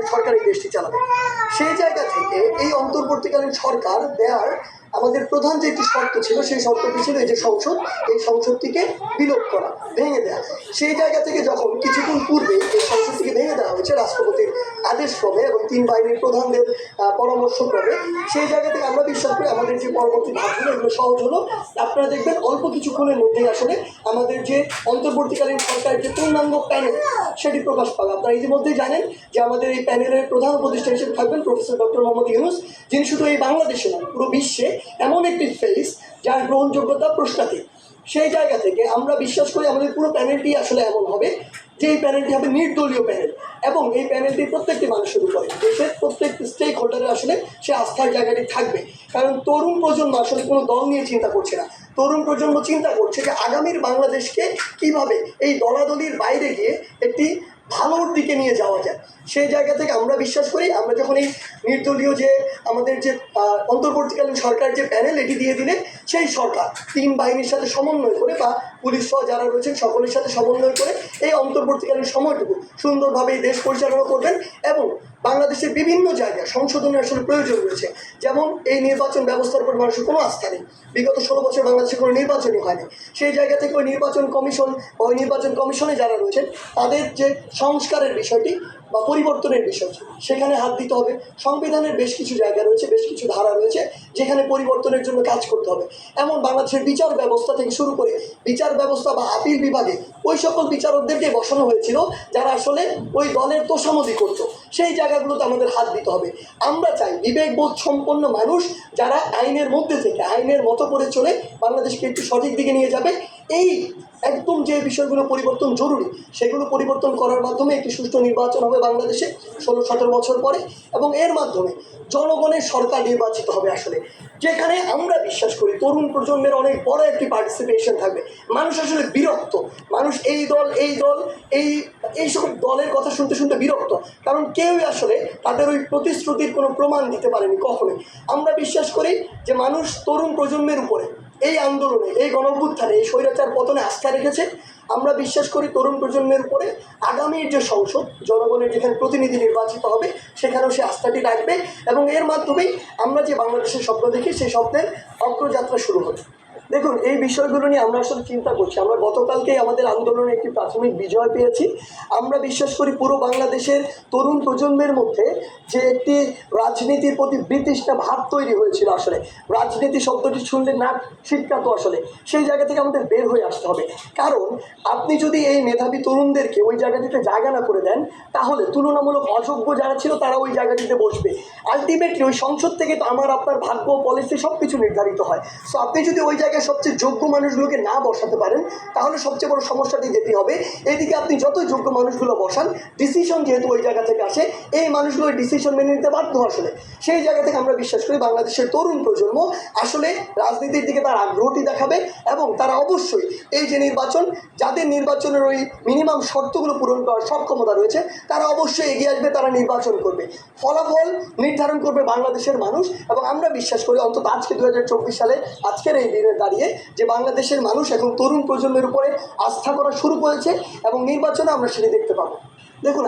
অন্তর্বর্তীকালীন সরকার এই দেশটি চালাবে। সেই জায়গা থেকে এই অন্তর্বর্তীকালীন সরকার দেয়ার আমাদের প্রধান যে একটি শর্ত ছিল, সেই শর্তটি ছিল এই যে সংসদ, এই সংসদটিকে বিলোপ করা, ভেঙে দেওয়া সেই জায়গা থেকে যখন কিছুক্ষণ পূর্বে এই সংসদটিকে ভেঙে দেওয়া হয়েছে রাষ্ট্রপতির আদেশক্রমে এবং তিন বাহিনীর প্রধানদের আহ, পরামর্শক্রমে সেই জায়গা থেকে আমরা বিশ্বাস করি আমাদের যে পরবর্তী ধাপগুলো এগুলো সহজ হলো। আপনারা দেখবেন অল্প কিছুক্ষণের মধ্যেই আসলে আমাদের যে অন্তর্বর্তীকালীন সরকারের যে পূর্ণাঙ্গ প্যানেল সেটি প্রকাশ পাবে। আপনারা ইতিমধ্যেই জানেন যে আমাদের এই প্যানেলের প্রধান উপদেষ্টা হিসেবে থাকবেন প্রফেসর ডক্টর মোহাম্মদ ইউনুস যিনি শুধু এই বাংলাদেশে নয় পুরো বিশ্বে এমন একটি ফেস যার গ্রহণযোগ্যতা প্রশ্নাতীত। সেই জায়গা থেকে আমরা বিশ্বাস করি আমাদের পুরো প্যানেলটি আসলে এমন হবে যে এই প্যানেলটি হবে নির্দলীয় প্যানেল। এবং এই প্যানেলটি প্রত্যেকটি মানুষের উপরে, দেশের প্রত্যেক স্টেক হোল্ডারের আসলে সে আস্থার জায়গাটি থাকবে। কারণ তরুণ প্রজন্ম আসলে কোনো দল নিয়ে চিন্তা করছে না। তরুণ প্রজন্ম চিন্তা করছে যে আগামীর বাংলাদেশকে কীভাবে এই দলাদলির বাইরে গিয়ে একটি ভালোর দিকে নিয়ে যাওয়া যায়। সেই জায়গা থেকে আমরা বিশ্বাস করি, আমরা যখন এই নির্দলীয় যে আমাদের যে অন্তর্বর্তীকালীন সরকার যে প্যানেল এটি দিয়ে দিলে সেই সরকার তিন বাহিনীর সাথে সমন্বয় করে বা পুলিশ সহ যারা রয়েছেন সকলের সাথে সমন্বয় করে এই অন্তর্বর্তীকালীন সময়টুকু সুন্দরভাবে দেশ পরিচালনা করবেন এবং বাংলাদেশের বিভিন্ন জায়গায় সংশোধনের আসলে প্রয়োজন রয়েছে। যেমন এই নির্বাচন ব্যবস্থার উপর মানুষের কোনো আস্থা নেই। বিগত ষোলো বছর বাংলাদেশে কোনো নির্বাচনই হয়নি। সেই জায়গা থেকে ওই নির্বাচন কমিশন ওই নির্বাচন কমিশনে যারা রয়েছেন, তাদের যে সংস্কারের বিষয়টি বা পরিবর্তনের বিষয়। সেখানে হাত দিতে হবে। সংবিধানের বেশ কিছু জায়গা রয়েছে, বেশ কিছু ধারা রয়েছে, যেখানে পরিবর্তনের জন্য কাজ করতে হবে। এমন বাংলাদেশের বিচার ব্যবস্থা থেকে শুরু করে বিচার ব্যবস্থা বা আপিল বিভাগে ওই সকল বিচারকদেরকে বসানো হয়েছিল, যারা আসলে ওই দলের তোষামদি করতো। সেই জায়গাগুলোতে আমাদের হাত দিতে হবে। আমরা চাই বিবেকবোধ সম্পন্ন মানুষ যারা আইনের মধ্যে থেকে, আইনের মতো করে চলে বাংলাদেশকে একটু সঠিক দিকে নিয়ে যাবে। এই একদম যে বিষয়গুলো পরিবর্তন জরুরি, সেগুলো পরিবর্তন করার মাধ্যমে একটি সুষ্ঠু নির্বাচন হবে বাংলাদেশে ষোলো, সতেরো বছর পরে এবং এর মাধ্যমে জনগণের সরকার নির্বাচিত হবে আসলে। যেখানে আমরা বিশ্বাস করি তরুণ প্রজন্মের অনেক বড় একটি পার্টিসিপেশন থাকবে। মানুষ আসলে বিরক্ত। মানুষ এই দল এই দল, এই এই সকল দলের কথা শুনতে শুনতে বিরক্ত। কারণ কেউই আসলে তাদের ওই প্রতিশ্রুতির কোনো প্রমাণ দিতে পারেনি কখনোই। আমরা বিশ্বাস করি যে মানুষ তরুণ প্রজন্মের উপরে এই আন্দোলনে, এই গণভ্যুত্থানে এই স্বৈরাচার পতনে আস্থা রেখেছে। আমরা বিশ্বাস করি তরুণ প্রজন্মের উপরে আগামীর যে সংসদ, জনগণের যেখানে প্রতিনিধি নির্বাচিত হবে, সেখানেও সে আস্থাটি রাখবে এবং এর মাধ্যমেই আমরা যে বাংলাদেশের স্বপ্ন দেখি, সেই স্বপ্নের অগ্রযাত্রা শুরু হবে। দেখুন, এই বিষয়গুলো নিয়ে আমরা আসলে চিন্তা করছি। আমরা গতকালকেই আমাদের আন্দোলনে একটি প্রাথমিক বিজয় পেয়েছি। আমরা বিশ্বাস করি পুরো বাংলাদেশের তরুণ প্রজন্মের মধ্যে যে একটি রাজনীতির প্রতি ব্রিটিশটা ভাব তৈরি হয়েছিল আসলে। রাজনীতি শব্দটি শুনলে না শিক্ষাতো আসলে। সেই জায়গা থেকে আমাদের বের হয়ে আসতে হবে। কারণ, আপনি যদি এই মেধাবী তরুণদেরকে ওই জায়গাটিতে জায়গা না করে দেন, তাহলে তুলনামূলক অযোগ্য যারা ছিল, তারা ওই জায়গাটিতে বসবে। আলটিমেটলি ওই সংসদ থেকে তো আমার, আপনার ভাগ্য পলিসি সব কিছু নির্ধারিত হয়। সো আপনি যদি ওই জায়গায় সবচেয়ে যোগ্য মানুষগুলোকে না বসাতে পারেন, তাহলে সবচেয়ে বড় সমস্যাটি যেটি হবে, এদিকে আপনি যতই যোগ্য মানুষগুলো বসান ডিসিশন যেহেতু ওই জায়গা থেকে আসে, এই মানুষগুলো ডিসিশন মেনে নিতে বাধ্য আসলে। সেই জায়গা থেকে আমরা বিশ্বাস করি বাংলাদেশের তরুণ প্রজন্ম আসলে রাজনীতির দিকে তার আগ্রহটি দেখাবে এবং তারা অবশ্যই এই যে নির্বাচন, যাদের নির্বাচনের ওই মিনিমাম শর্তগুলো পূরণ করার সক্ষমতা রয়েছে, তারা অবশ্যই এগিয়ে আসবে, তারা নির্বাচন করবে। ফলাফল নির্ধারণ করবে বাংলাদেশের মানুষ এবং আমরা বিশ্বাস করি অন্তত আজকে দু হাজার চব্বিশ সালে আজকের এই দিনে দাঁড়িয়ে যে বাংলাদেশের মানুষ এখন তরুণ প্রজন্মের উপরে আস্থা করা শুরু করেছে এবং নির্বাচনে আমরা সেটি দেখতে পাবো। দেখুন